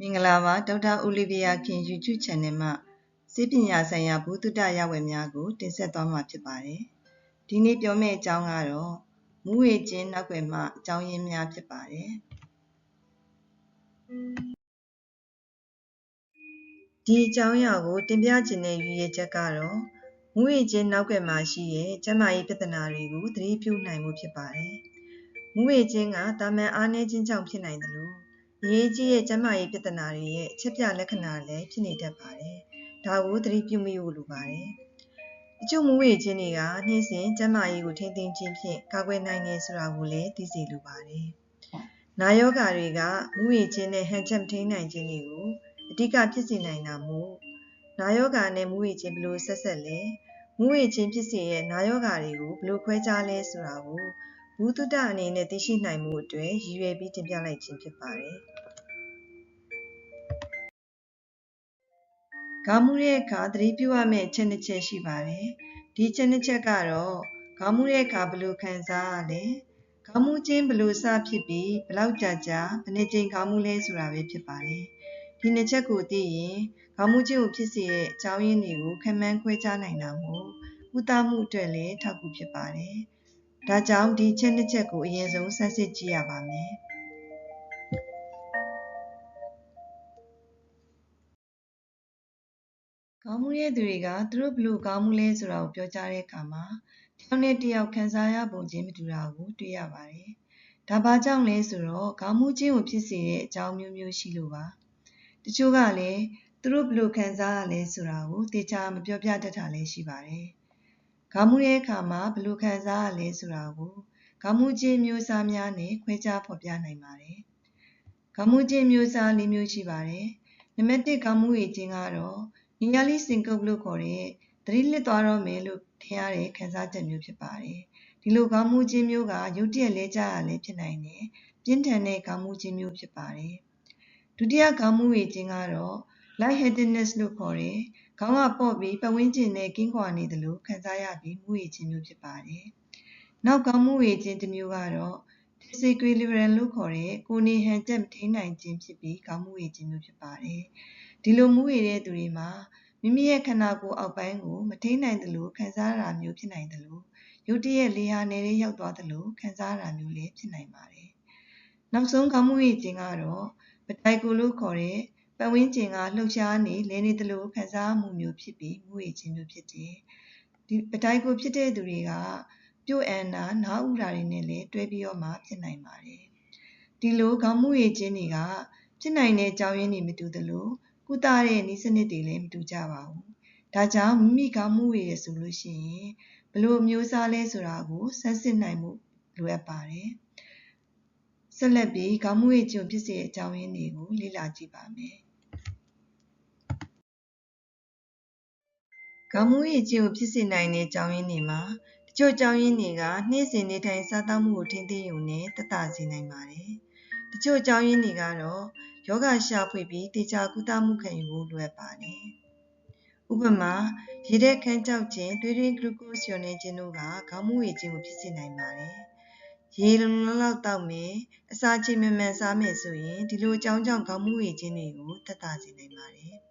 မင်္ဂလာပါဒေါက်တာအိုလီဗီယာခင် YouTube Channel မှာစေပညာဆိုင်ရာဘုသူတရဝယ်များကို တင်ဆက်သွားမှာဖြစ်ပါတယ်။ဒီနေ့ပြောမယ့်အကြောင်းကတော့မူဝေခြင်းနောက်ွယ်မှအကြောင်းရင်းများဖြစ်ပါတယ်။ဒီအကြောင်းအရာကို တင်ပြခြင်းတဲ့ရည်ရွယ်ချက်ကတော့မူဝေခြင်းနောက်ွယ်မှာရှိတဲ့ကျန်းမာရေးပြဿနာတွေကိုသတိပြုနိုင်မှုဖြစ်ပါတယ်။မူဝေခြင်းကတာမန်အားနည်းခြင်းကြောင့်ဖြစ်နိုင်တယ်လို့ အရေးကြီးတဲ့ကျန်းမာရေးပြဿနာတွေရဲ့အချက်ပြလက္ခဏာလည်းဖြစ်နေတတ်ပါတယ်။ဒါကိုသတိပြုမိဖို့လိုပါတယ်။အချို့မူဝေခြင်းတွေကနှင်းစဉ်ကျန်းမာရေးကိုထိန်းသိမ်းခြင်းဖြင့်ကာကွယ်နိုင်တယ်ဆိုတာကိုလည်းသိစေလိုပါတယ်။နာယောဂါတွေကမူဝေခြင်းနဲ့ဟန်ချက်မထိန်းနိုင်ခြင်းတွေကိုအဓိကဖြစ်စေနိုင်တာမို့နာယောဂါနဲ့မူဝေခြင်းဘယ်လိုဆက်ဆက်လဲမူဝေခြင်းဖြစ်စေရဲ့နာယောဂါတွေကိုဘယ်လိုခွဲခြားလဲဆိုတာကို ဘုသူတအနေနဲ့သိရှိနိုင်မှုအတွက်ရည်ရွယ်ပြီးတင်ပြလိုက်ခြင်းဖြစ်ပါတယ်။ခေါင်းမူတဲ့အခါသတိပြုရမယ့်အချက်နှစ်ချက်ရှိပါတယ်။ဒီချက်နှစ်ချက်ကတော့ခေါင်းမူတဲ့အခါဘယ်လိုခံစားရလဲ။ခေါင်းမူခြင်းဘယ်လိုစဖြစ်ပြီးဘယ်လောက်ကြာကြာဘယ်နှစ်ကြိမ်ခေါင်းမူလဲဆိုတာပဲဖြစ်ပါတယ်။ဒီနှစ်ချက်ကိုသိရင်ခေါင်းမူခြင်းကိုဖြစ်စေတဲ့အကြောင်းရင်းတွေကိုခံမှန်းခွဲခြားနိုင်တာမို့ကုသမှုအတွက်လည်းထောက်ကူဖြစ်ပါတယ်။ ဒါကြောင့်ဒီချက်နှစ်ချက်ကိုအရင်ဆုံးစမ်းစစ်ကြည့်ရပါမယ်။ခေါင်းမူတဲ့သူတွေကသူတို့ဘလို့ခေါင်းမူလဲဆိုတာကိုပြောကြားတဲ့အခါမှာတယောက်နဲ့တယောက်ခံစားရပုံချင်းမတူတာကိုတွေ့ရပါတယ်။ဒါဘာကြောင့်လဲဆိုတော့ခေါင်းမူခြင်းကိုဖြစ်စေတဲ့အကြောင်းမျိုးမျိုးရှိလို့ပါ။တချို့ကလည်းသူတို့ဘလို့ခံစားရလဲဆိုတာကိုတေချာမပြောပြတတ်တာလည်းရှိပါတယ်။ ခေါင်းမူတဲ့အခါမှာဘလို့ခံစားရလဲဆိုတာကိုခေါင်းမူခြင်းမျိုးစားများနဲ့ခွဲခြားဖော်ပြနိုင်ပါတယ်။ခေါင်းမူခြင်းမျိုးစား၄မျိုးရှိပါတယ်။နံပါတ်1ခေါင်းမူရည်ခြင်းကတော့နီယာလီစင်ကုတ်လို့ခေါ်တဲ့သတိလစ်သွားတော့မယ်လို့ထင်ရတဲ့ခံစားချက်မျိုးဖြစ်ပါတယ်။ဒီလိုခေါင်းမူခြင်းမျိုးကရုတ်တရက်လဲကျရလည်းဖြစ်နိုင်တယ်။ပြင်းထန်တဲ့ခေါင်းမူခြင်းမျိုးဖြစ်ပါတယ်။ဒုတိယခေါင်းမူရခြင်းကတော့ lightheadedness လို့ခေါ်တဲ့ ခေါင်းကပေါ့ပြီးပတ်ဝန်းကျင်နဲ့ကင်းကွာနေတယ်လို့ခံစားရပြီးမူရခြင်းမျိုးဖြစ်ပါတယ်။နောက်ခေါင်းမူရခြင်းတစ်မျိုးကတော့ disequilibrium လို့ခေါ်တဲ့ကိုယ်နေဟန်ချက်မထိန်နိုင်ခြင်းဖြစ်ပြီးခေါင်းမူရခြင်းမျိုးဖြစ်ပါတယ်။ဒီလိုမူးဝေတဲ့သူတွေမှာမိမိရဲ့ခန္ဓာကိုယ်အောက်ပိုင်းကိုမထိန်းနိုင်သလိုခံစားရတာမျိုးဖြစ်နိုင်သလိုရုတ်တရက်လေဟာနယ်လေးရောက်သွားသလိုခံစားရတာမျိုးလည်းဖြစ်နိုင်ပါတယ်။နောက်ဆုံးခေါင်းမူးဝေခြင်းကတော့ပတိုင်ကိုလို့ခေါ်တဲ့ ပတ်ဝန်းကျင်ကလှုပ်ရှားနေလဲနေသလိုခံစားမှုမျိုးဖြစ်ပြီးမူးဝေခြင်းမျိုးဖြစ်တယ်။ဒီပတိုင်ကိုဖြစ်တဲ့သူတွေကပြုတ်အန်နာနားဥတာတွေနဲ့လည်းတွဲပြီးတော့မှဖြစ်နိုင်ပါတယ်။ဒီလိုခေါင်းမူးဝေခြင်းတွေကဖြစ်နိုင်တဲ့အကြောင်းရင်းတွေမတူသလိုကုသတဲ့နည်းစနစ်တွေလည်းမတူကြပါဘူး။ဒါကြောင့်မိမိကောင်းမှုရည်ဆိုလို့ရှိရင်ဘလို့မျိုးစားလဲဆိုတာကိုစမ်းစစ်နိုင်မှုလိုအပ်ပါတယ်။ဆက်လက်ပြီးကောင်းမှုရည်ကျုံဖြစ်စေတဲ့အကြောင်းရင်းတွေကိုလေ့လာကြည့်ပါမယ်။ ကောင်းမှုရည်ကျုံဖြစ်စေနိုင်တဲ့အကြောင်းရင်းတွေမှာတချို့အကြောင်းရင်းတွေကနှိမ့်စင်နေထိုင်စားသောက်မှုကိုထိန်းသိမ်းရုံနဲ့တတ်တာစေနိုင်ပါတယ်။တချို့အကြောင်းရင်းတွေကတော့ယောဂရှာဖွေပြီးတေချာကုသမှုခံယူဖို့လိုအပ်ပါတယ်။ဥပမာရေထဲခန်းကြောက်ခြင်းသွေးတွင်းဂလူကို့စ်လျော်နေခြင်းတို့ကခေါင်းမူဝေခြင်းကိုဖြစ်စေနိုင်ပါတယ်။ရေလုံလုံလောက်တောက်မယ်အစာချိန်မှန်မှန်စားမယ်ဆိုရင်ဒီလိုအကြောင်းကြောင့်ခေါင်းမူဝေခြင်းတွေကိုသက်သာစေနိုင်ပါတယ်။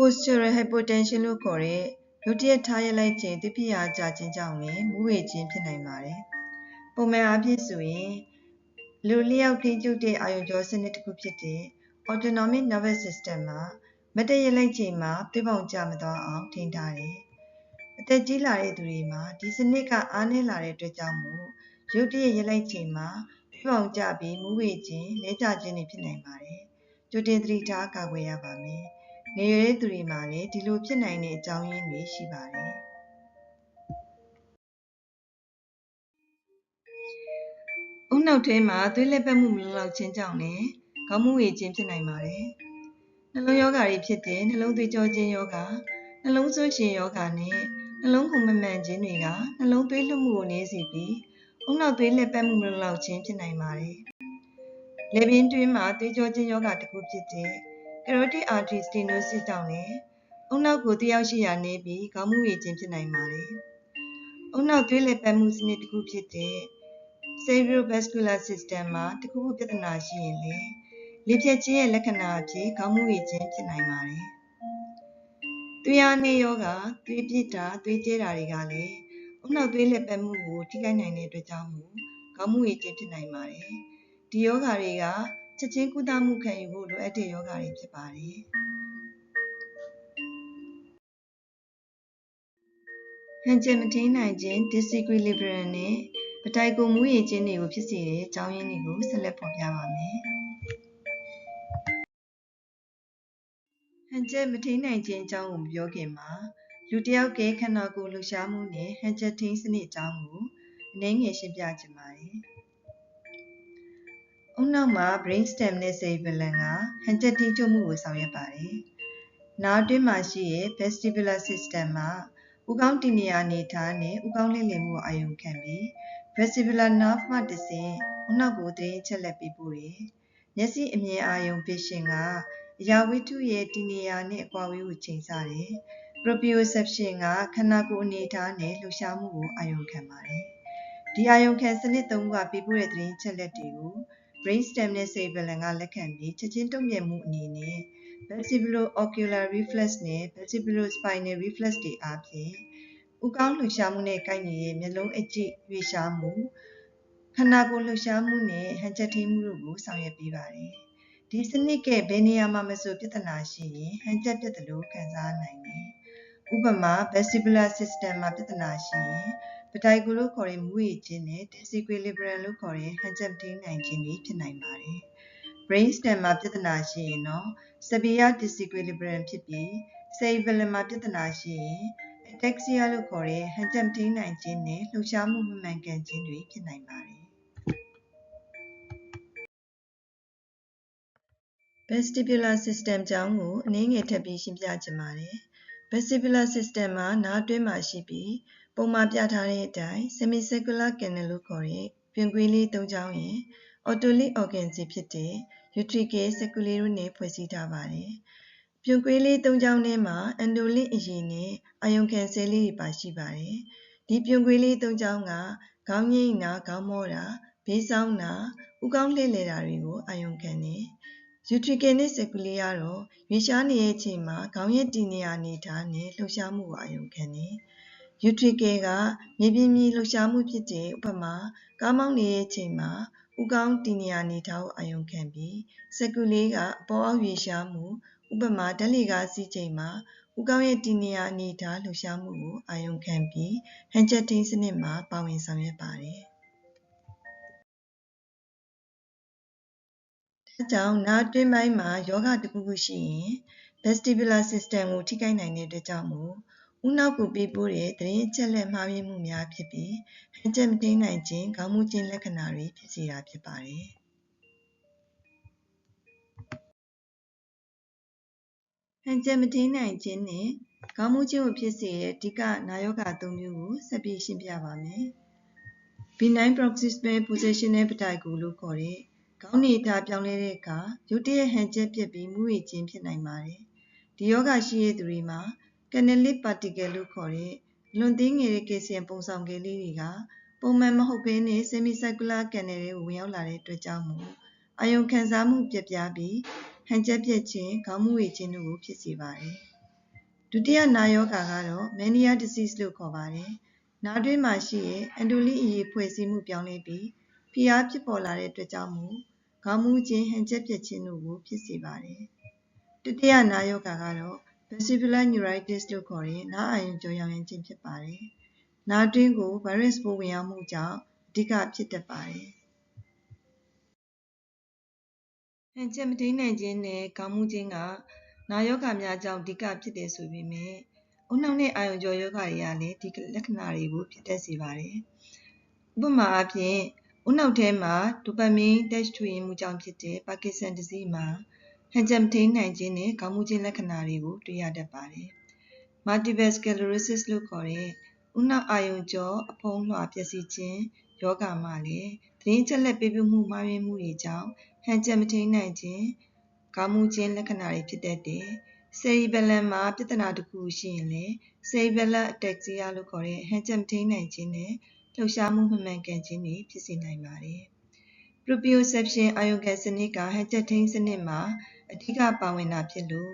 postural hypotension လို့ခေါ်တဲ့ရုတ်တရက်ထားရလိုက်ခြင်းသူပြရာကြခြင်းကြောင့်လည်းမူဝေခြင်းဖြစ်နိုင်ပါတယ်။ပုံမှန်အားဖြင့်ဆိုရင်လူလျောက်ထိန်းချုပ်တဲ့အာရုံကြောစနစ်တစ်ခုဖြစ်တဲ့ autonomic nervous system မှာမတ်တရလိုက်ချိန်မှာသွေးပေါင်ကျမသွားအောင်ထိန်းထားတယ်။အသက်ကြီးလာတဲ့သူတွေမှာဒီစနစ်ကအားနည်းလာတဲ့အတွက်ကြောင့်မို့ရုတ်တရက်ရလိုက်ချိန်မှာသွေးပေါင်ကျပြီးမူးဝေခြင်းလဲကျခြင်းတွေဖြစ်နိုင်ပါတယ်။ကြိုတင်သတိထားကာကွယ်ရပါမယ်။ ငယ်ရွယ်တဲ့သူတွေမှာလည်းဒီလိုဖြစ်နိုင်တဲ့အကြောင်းရင်းတွေရှိပါတယ်။ဦးနှောက်ထဲမှာသွေးလက်ပတ်မှုမလုံလောက်ခြင်းကြောင့်လည်းခေါင်းမူဝေခြင်းဖြစ်နိုင်ပါတယ်။နှလုံးရောဂါတွေဖြစ်တဲ့နှလုံးသွေးကြောခြင်းရောဂါနှလုံးသွေးရှင်ရောဂါနဲ့နှလုံးခုန်မမှန်ခြင်းတွေကနှလုံးသွေးလွှတ်မှုကိုနည်းစေပြီးဦးနှောက်သွေးလက်ပတ်မှုမလုံလောက်ခြင်းဖြစ်နိုင်ပါတယ်။လေပြင်းတွင်းမှာသွေးကြောခြင်းရောဂါတစ်ခုဖြစ်တဲ့ carotid artery stenosis ကြောင့်လည်းဦးနှောက်ကိုတယောက်ရှိရာနေပြီးခေါင်းမူဝေခြင်းဖြစ်နိုင်ပါတယ်။ဦးနှောက်သွေးလက်ပတ်မှုစနစ်တစ်ခုဖြစ်တဲ့ cerebrovascular system မှာတစ်ခုခုပြဿနာရှိရင်လေလေပြတ်ခြင်းရဲ့လက္ခဏာအဖြစ်ခေါင်းမူရည်ခြင်းဖြစ်နိုင်ပါတယ်။သွေးအားနည်းယောဂသွေးပြစ်တာသွေးကျဲတာတွေကလည်းအုံနောက်သွေးလက်ပတ်မှုကိုထိခိုက်နိုင်တဲ့အတွက်ကြောင့်မို့ခေါင်းမူရည်ခြင်းဖြစ်နိုင်ပါတယ်။ဒီယောဂတွေက ချက်ချင်းကုသမှုခံယူဖို့လိုအပ်တဲ့ယောဂတွေဖြစ်ပါတယ်။ဟန်ချက်မထိန်နိုင်ခြင်း disequilibrium နဲ့ပတိုင်ကိုမူရည်ခြင်းတွေကိုဖြစ်စေတဲ့အကြောင်းရင်းတွေကိုဆက်လက်ဖော်ပြပါမယ်။ဟန်ချက်မထိန်နိုင်ခြင်းအကြောင်းကိုပြောခင်မှာလူတစ်ယောက်ကခန္ဓာကိုယ်လှူရှားမှုနဲ့ဟန်ချက်ထိန်စနစ်အကြောင်းကိုအနည်းငယ်ရှင်းပြချင်ပါတယ်။ အုံနောက်မှာ brainstem နဲ့ cerebellum ကဟန်ချက်ထိန်ချုပ်မှုကိုဆောင်ရွက်ပါတယ်။နားတွင်းမှာရှိတဲ့ vestibular system မှာဥကောင်းတည်နေရာအနေထားနဲ့ဥကောင်းလှည့်လည်မှုကိုအာရုံခံပြီး vestibular nerve မှတဆင့်ဥနောက်ကိုသတင်းချက်လက်ပေးပို့တယ်။မျက်စိအမြင်အာရုံ vision ကအရာဝတ္ထုရဲ့တည်နေရာနဲ့အကွာအဝေးကိုချိန်ဆတယ်။ proprioception ကခန္ဓာကိုယ်အနေထားနဲ့လှုပ်ရှားမှုကိုအာရုံခံပါတယ်။ဒီအာရုံခံစနစ်သုံးခုကပေးပို့တဲ့သတင်းချက်လက်တွေကို brainstem နဲ့ cerebellum ကလက်ခံပြီးချက်ချင်းတုံ့ပြန်မှုအနေနဲ့ vestibulo-ocular reflex နဲ့ vestibulo-spinal reflex တွေအားဖြင့်ဥကောင်းလှုပ်ရှားမှုနဲ့ကိုက်ညီတဲ့မျက်လုံးအကြည့်ရွေ့ရှားမှုခန္ဓာကိုယ်လှုပ်ရှားမှုနဲ့ဟန်ချက်ထိမှုတို့ကိုဆောင်ရွက်ပေးပါတယ်။ဒီစနစ်ကဘယ်နေရာမှာမဆိုပြဿနာရှိရင်ဟန်ချက်ပြတ်တယ်လို့ခံစားနိုင်တယ်။ဥပမာ vestibular system မှာပြဿနာရှိရင် ပတိုင်ကိုလို့ခေါ်တဲ့မူရည်ခြင်းနဲ့ disequilibrium လို့ခေါ်တဲ့ဟန်ချက်ထိနိုင်ခြင်းတွေဖြစ်နိုင်ပါတယ်။ brainstem မှာပြဿနာရှိရင်တော့ severe disequilibrium ဖြစ်ပြီး cerebellum မှာပြဿနာရှိရင် ataxia လို့ခေါ်တဲ့ဟန်ချက်မထိန်နိုင်ခြင်းနဲ့လှုပ်ရှားမှုမမှန်ကန်ခြင်းတွေဖြစ်နိုင်ပါတယ်။ vestibular system ကြောင်းကိုအနည်းငယ်ထပ်ပြီးရှင်းပြချင်ပါတယ်။ vestibular system မှာနားတွင်းမှာရှိပြီး ပုံမှန်ပြထားတဲ့အတိုင်း semicircular canal လို့ခေါ်တဲ့ပြင်ကွေးလေး၃ချောင်းရဲ့ otolic organ စီဖြစ်တဲ့ utricle circulate တို့နဲ့ဖွဲ့စည်းထားပါတယ်။ပြွန်ကွေးလေး၃ချောင်းထဲမှာအန်ဒိုလင့်အရည်နဲ့အာယုံခံဆဲလေးတွေပါရှိပါတယ်။ဒီပြွန်ကွေးလေး၃ချောင်းကခေါင်းငိမ့်တာခေါင်းမောတာဘေးဆောင်းတာဥကောင်းလှည့်လည်တာတွေကိုအာယုံခံတယ်။ utricle နဲ့ circulate ကတော့ရွေးရှားနေတဲ့အချိန်မှာခေါင်းရဲ့တည်နေရာအနေထားနဲ့လှုပ်ရှားမှုကိုအာယုံခံတ ယ်။ utricle ကမြေပြင်မြေလှုပ်ရှားမှုဖြစ်တဲ့ဥပမာကားမောင်းနေတဲ့အချိန်မှာဥကောင်းတည်နေရာအနေထားကိုအာယုံခံပြီး circulate ကအပေါ်အောက်ရွေးရှားမှုဥပမာဓာတ်လေကားစီးချိန်မှာဦးခေါင်းရဲ့တည်နေရာအနေအထားလှုပ်ရှားမှုကိုအာရုံခံပြီးဟန်ချက်ထိန်းစနစ်မှာပါဝင်ဆောင်ရွက်ပါတယ်။ဒါကြောင့်နားတွင်းပိုင်းမှာယောဂတစ်ခုခုရှိရင် vestibular system ကိုထိခိုက်နိုင်တဲ့အတွက်ကြောင့်မို့ ဦးနောက်ကိုပေးပို့တဲ့သတင်းအချက်လက်မှားယွင်းမှုများဖြစ်ပြီးဟန်ချက်မထိန်းနိုင်ခြင်းခေါင်းမူခြင်းလက္ခဏာတွေဖြစ်စေတာဖြစ်ပါတယ်။ဟန်ချက်မထိန်းနိုင်ခြင်းနဲ့ခေါင်းမူးခြင်းကိုဖြစ်စေတဲ့အဓိကနာယောဂ၃မျိုးကိုဆက်ပြီးရှင်းပြပါမယ်။ benign paroxysmal positional vertigo လို့ခေါ်တဲ့ခေါင်းနေထားပြောင်းလဲတဲ့အခါရုတ်တရက်ဟန်ချက်ပြက်ပြီးမူးဝေခြင်းဖြစ်နိုင်ပါတယ်။ဒီယောဂရှိတဲ့သူတွေမှာ canalic particle လို့ခေါ်တဲ့လွန်သေးငယ်တဲ့ကယ်လ်ဆီယမ်ပုံဆောင်ကလေးတွေကပုံမှန်မဟုတ်ဘဲနဲ့ semicircular canal တွေကိုဝင်ရောက်လာတဲ့အတွက်ကြောင့်မို့အာယုံခံစားမှုပြက်ပြားပြီးဟန်ချက်ပြက်ခြင်းခေါင်းမူဝေခြင်းတို့ကိုဖြစ်စေပါတယ်။ဒုတိယနာယောဂါကတော့ mania disease လို့ခေါ်ပါတယ်။နားတွင်းမှာရှိတဲ့အန်ဒိုလိအရေးဖွဲ့စည်းမှုပြောင်းလဲပြီးဖိအားဖြစ်ပေါ်လာတဲ့အတွက်ကြောင့်မို့ခေါင်းမူးခြင်းဟန်ချက်ပြက်ခြင်းတို့ကိုဖြစ်စေပါတယ်။တတိယနာယောဂါကတော့ vestibular neuritis လို့ခေါ်တဲ့နားအာရုံကြောရောင်ရမ်းခြင်းဖြစ်ပါတယ်။နားတွင်းကို virus ပိုးဝင်ရောက်မှုကြောင့်အဓိကဖြစ်တတ်ပါတယ်။ဟန်ချက်မထိန်နိုင်ခြင်းနဲ့ခေါင်းမူးခြင်းကနာယောဂများကြောင့်အဓိကဖြစ်တယ်ဆိုပေမဲ့ဦးနှောက်နဲ့အာယုံကြောယောဂတွေကလည်းဒီလက္ခဏာတွေကိုဖြစ်တတ်စေပါတယ်။ဥပမာအားဖြင့်ဦးနှောက်ထဲမှာဒိုပါမင်တက်ထွေမှုကြောင့်ဖြစ်တဲ့ပါကင်ဆန် disease မှာ ဟန်ချက်မထိန်နိုင်ခြင်းနဲ့ခေါင်းမူးခြင်းလက္ခဏာတွေကိုတွေ့ရတတ်ပါတယ်။ multiple sclerosis လို့ခေါ်တဲ့ဦးနှောက်အာယုံကြောအဖုံးလွှာပျက်စီးခြင်းယောဂမှာလည်းသတင်းချက်လက်ပေးပို့မှုမှားယွင်းမှုတွေကြောင့်ဟန်ချက်မထိန်နိုင်ခြင်းခေါင်းမူးခြင်းလက္ခဏာတွေဖြစ်တတ်တယ်။ cerebellum မှာပြဿနာတစ်ခုရှိရင်လည်း cerebellar ataxia လို့ခေါ်တဲ့ဟန်ချက်မထိန်နိုင်ခြင်းနဲ့လှုပ်ရှားမှုမမှန်ကန်ခြင်းတွေဖြစ်စေနိုင်ပါတယ်။ proprioception အာယုံခံစနစ်ကဟန်ချက်ထိန်းစနစ်မှာ အဓိကပါဝင်တာဖြစ်လို့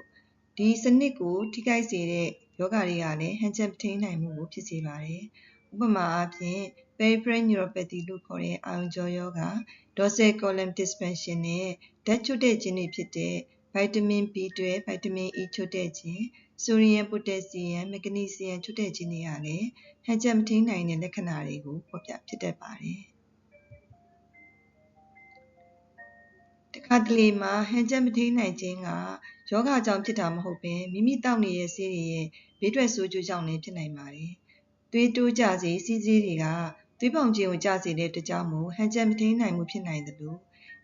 ဒီစနစ်ကိုထိခိုက်စေတဲ့ယောဂတွေကလည်းဟန်ချက်ထိန်းနိုင်မှုကိုဖြစ်စေပါတယ်။ဥပမာအားဖြင့် peripheral neuropathy လို့ခေါ်တဲ့အာရုံကြောယောဂ dorsal column dysfunction နဲ့ဓာတ်ချွတ်တဲ့ခြင်းတွေဖြစ်တဲ့ဗိုက်တာမင် B12 ဗိုက်တာမင် E ချွတ်တဲ့ခြင်းဆိုဒီယမ်ပိုတက်ဆီယမ်မဂနီဆီယမ်ချွတ်တဲ့ခြင်းတွေကလည်းဟန်ချက်မထိန်းနိုင်တဲ့လက္ခဏာတွေကိုဖော်ပြဖြစ်တတ်ပါတယ်။ ခါတလေမှာဟန်ချက်မထိန်းနိုင်ခြင်းကယောဂကြောင့်ဖြစ်တာမဟုတ်ဘဲမိမိတောက်နေတဲ့ဆေးတွေရဲ့ဘေးထွက်ဆိုးကျိုးကြောင့်လည်းဖြစ်နိုင်ပါတယ်။သွေးတိုးကြစေစီးဆေးတွေကသွေးပေါင်ခြင်းကိုကျစေတဲ့အတွက်ကြောင့်မို့ဟန်ချက်မထိန်းနိုင်မှုဖြစ်နိုင်တယ်လို့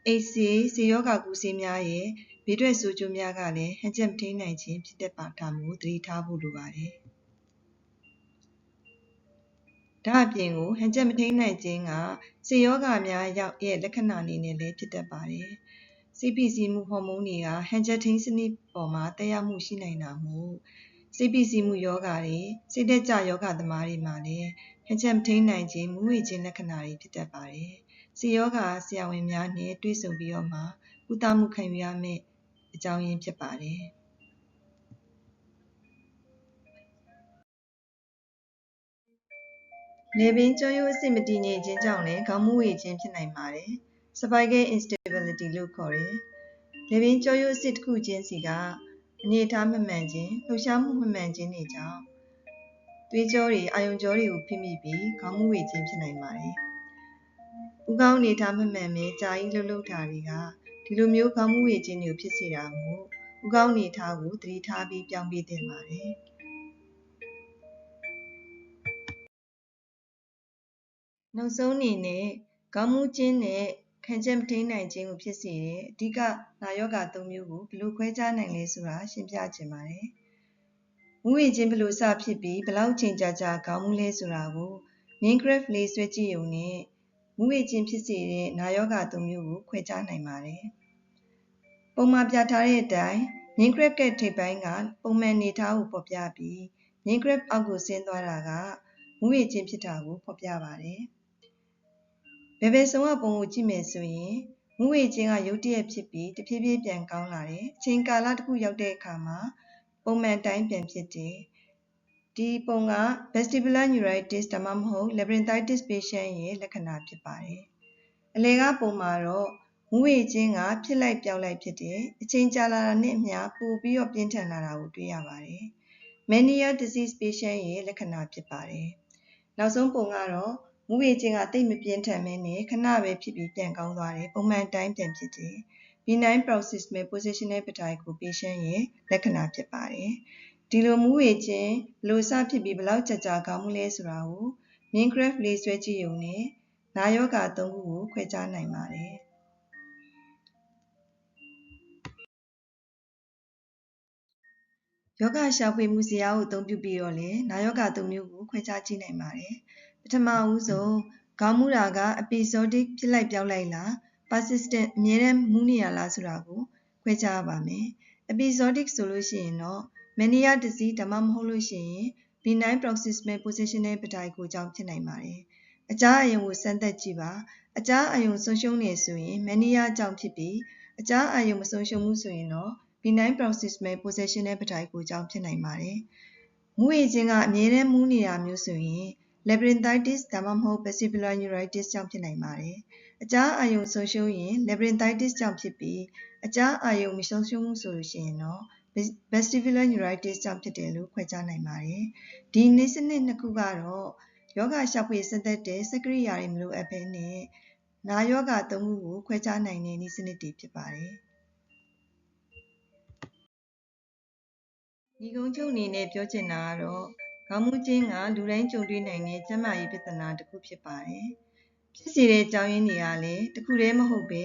အိတ်ဆေးဆေးယောဂကူးဆေးများရဲ့ဘေးထွက်ဆိုးကျိုးများကလည်းဟန်ချက်မထိန်းနိုင်ခြင်းဖြစ်တတ်ပါတာမို့သတိထားဖို့လိုပါတယ်။ဒါအပြင်ကိုဟန်ချက်မထိန်းနိုင်ခြင်းကဆေးယောဂများရောက်ရဲ့လက္ခဏာအနေနဲ့လည်းဖြစ်တတ်ပါတယ်။ စိတ်ဖိစီးမှုဟော်မုန်းတွေကဟန်ချက်ထိန်းစနစ်ပေါ်မှာတက်ရောက်မှုရှိနိုင်တာမို့စိတ်ဖိစီးမှုယောဂတွေစိတ်သက်ကြယောဂသမားတွေမှာလည်းဟန်ချက်မထိန်းနိုင်ခြင်းမူဝေခြင်းလက္ခဏာတွေဖြစ်တတ်ပါတယ်။ဆေးယောဂဆရာဝန်များနဲ့တွေ့ဆုံပြီးတော့မှကုသမှုခံယူရမယ့်အကြောင်းရင်းဖြစ်ပါတယ်။လေပင်ကြောရိုးအဆင့်မတည်ငြိမ်ခြင်းကြောင့်လည်းခေါင်းမူးဝေခြင်းဖြစ်နိုင်ပါတယ်။ cervical instability လို့ခေါ်တယ်။လေပင်ကြောရိုးအဆင့်တစ်ခုချင်းစီကအနေအထားမမှန်ခြင်းလှုပ်ရှားမှုမမှန်ခြင်းတွေကြောင့်သွေးကြောတွေအာယုံကြောတွေကိုဖိမိပြီးခေါင်းမူးဝေခြင်းဖြစ်နိုင်ပါတယ်။ဦးခေါင်းအနေအထားမမှန်ပဲကြာကြီးလှုပ်လှုပ်တာတွေကဒီလိုမျိုးခေါင်းမူးဝေခြင်းတွေကိုဖြစ်စေတာမို့ဦးခေါင်းအနေအထားကိုသတိထားပြီးပြောင်းပေးသင့်ပါတယ်။နောက်ဆုံးအနေနဲ့ခေါင်းမူးခြင်းနဲ့ ခံချက်မထိန်းနိုင်ခြင်းကိုဖြစ်စေတဲ့အဓိကနာယောဂ၃မျိုးကိုဘယ်လိုခွဲခြားနိုင်လဲဆိုတာရှင်းပြချင်ပါတယ်။မူးဝေခြင်းဘယ်လိုစဖြစ်ပြီးဘယ်လောက်ချိန်ကြာကြာခေါင်းမူးလဲဆိုတာကို main graph လေးဆွဲကြည့်ုံနဲ့မူးဝေခြင်းဖြစ်စေတဲ့နာယောဂ၃မျိုးကိုခွဲခြားနိုင်ပါတယ်။ပုံမှန်ပြထားတဲ့အတိုင်း main graph ကထိပ်ပိုင်းကပုံမှန်နေထားကိုဖော်ပြပြီး main graph အောက်ကိုဆင်းသွားတာကမူးဝေခြင်းဖြစ်တာကိုဖော်ပြပါတယ်။ ဘယ်ဘယ်ဆုံးကပုံကိုကြည့်မယ်ဆိုရင်မူဝေခြင်းကရုတ်တရက်ဖြစ်ပြီးတဖြည်းဖြည်းပြန်ကောင်းလာတယ်အချိန်ကာလတစ်ခုရောက်တဲ့အခါမှာပုံမှန်တိုင်းပြန်ဖြစ်တယ်ဒီပုံက vestibular neuritis ဒါမှမဟုတ် labyrinthitis patient ရဲ့လက္ခဏာဖြစ်ပါတယ်အလေကပုံမှာတော့မူဝေခြင်းကဖြစ်လိုက်ပြောင်းလိုက်ဖြစ်တယ်အချိန်ကြာလာတာနဲ့အမျှပိုပြီးတော့ပြင်းထန်လာတာကိုတွေ့ရပါတယ် mania disease patient ရဲ့လက္ခဏာဖြစ်ပါတယ်နောက်ဆုံးပုံကတော့ မူးဝေခြင်းကတိတ်မပြင်းထန်မဲနဲ့ခဏပဲဖြစ်ပြီးပြန်ကောင်းသွားတယ်ပုံမှန်တိုင်းပြန်ဖြစ်တယ် benign paroxysmal positional vertigo patient ရဲ့လက္ခဏာဖြစ်ပါတယ်ဒီလိုမူးဝေခြင်းဘလို့စဖြစ်ပြီးဘလောက်ကြာကြာကောင်းမှုလဲဆိုတာကို main graph လေးဆွဲကြည့်ုံနဲ့နာယောဂါ၃ခုကိုခွဲခြားနိုင်ပါတယ်ယောဂရှာဖွေမှုဇယားကိုအသုံးပြုပြီးတော့လည်းနာယောဂ၃မျိုးကိုခွဲခြားကြည့်နိုင်ပါတယ် ပထမဦးဆုံးခေါင်းမူတာက episodic ဖြစ်လိုက်ပြောင်းလိုက်လား persistent အမြဲတမ်းမူးနေရလားဆိုတာကိုခွဲခြားပါမယ် episodic ဆိုလို့ရှိရင်တော့ mania disease ဒါမှမဟုတ်လို့ရှိရင် benign paroxysmal positional vertigo ကြောင့်ဖြစ်နိုင်ပါတယ်အကြားအယုံကိုစမ်းသပ်ကြည့်ပါအကြားအယုံဆုံးရှုံးနေဆိုရင် mania ကြောင့်ဖြစ်ပြီးအကြားအယုံမဆုံးရှုံးမှုဆိုရင်တော့ benign paroxysmal positional vertigo ကြောင့်ဖြစ်နိုင်ပါတယ်မူးရခြင်းကအမြဲတမ်းမူးနေတာမျိုးဆိုရင် labyrinthitis ဒါမှမဟုတ် vestibular neuritis ကြောင့်ဖြစ်နိုင်ပါတယ်။အကြားအာရုံဆုံးရှုံးရင် labyrinthitis ကြောင့်ဖြစ်ပြီးအကြားအာရုံမဆုံးရှုံးမှုဆိုလို့ရှိရင်တော့ vestibular neuritis ကြောင့်ဖြစ်တယ်လို့ခွဲခြားနိုင်ပါတယ်။ဒီနည်းစနစ်နှစ်ခုကတော့ယောဂရှာဖွေစသက်တဲ့စက္ကရိယာတွေမလိုအပ်ဘဲနဲ့နာယောဂသုံးခုကိုခွဲခြားနိုင်တဲ့နည်းစနစ်တွေဖြစ်ပါတယ်။ဒီကုန်းချုပ်အနေနဲ့ပြောချင်တာကတော့ ခေါင်းမူးခြင်းကလူတိုင်းကြုံတွေ့နိုင်တဲ့ကျန်းမာရေးပြဿနာတစ်ခုဖြစ်ပါတယ်။ဖြစ်စေတဲ့အကြောင်းရင်းတွေကလည်းတစ်ခုတည်းမဟုတ်ပဲ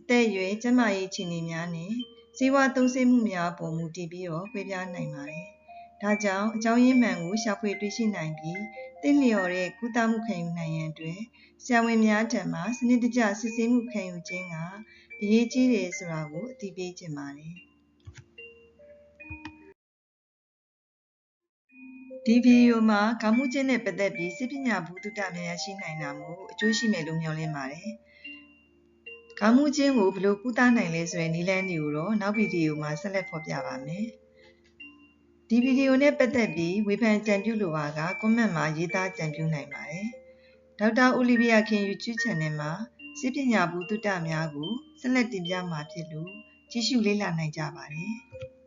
အသက်အရွယ်ကျန်းမာရေးအခြေအနေများနဲ့ဇီဝသုံးစွဲမှုများအပေါ်မူတည်ပြီးတော့ပြပြနိုင်ပါတယ်။ဒါကြောင့်အကြောင်းရင်းမှန်ကိုရှာဖွေတွေ့ရှိနိုင်ပြီးတင့်လျော်တဲ့ကုသမှုခံယူနိုင်ရန်အတွက်ဆရာဝန်များထံမှစနစ်တကျစစ်ဆေးမှုခံယူခြင်းကအရေးကြီးတယ်ဆိုတာကိုအသိပေးချင်ပါတယ်။ ဒီဗီဒီယိုမှာခေါင်းမှုခြင်းနဲ့ပတ်သက်ပြီးစိပညာဘူတုတများရရှိနိုင်တာမို့အကျိုးရှိမယ်လို့မျှော်လင့်ပါတယ်။ခေါင်းမှုခြင်းကိုဘယ်လိုကုသနိုင်လဲဆိုတဲ့နည်းလမ်းတွေကိုတော့နောက်ဗီဒီယိုမှာဆက်လက်ဖော်ပြပါမယ်။ဒီဗီဒီယိုနဲ့ပတ်သက်ပြီးဝေဖန်ကြံပြုလိုပါက comment မှာရေးသားကြံပြုနိုင်ပါတယ်။ဒေါက်တာအိုလီဗီယာခင် YouTube Channel မှာစိပညာဘူတုတများကိုဆက်လက်တင်ပြမှာဖြစ်လို့ကြည့်ရှုလေ့လာနိုင်ကြပါတယ်။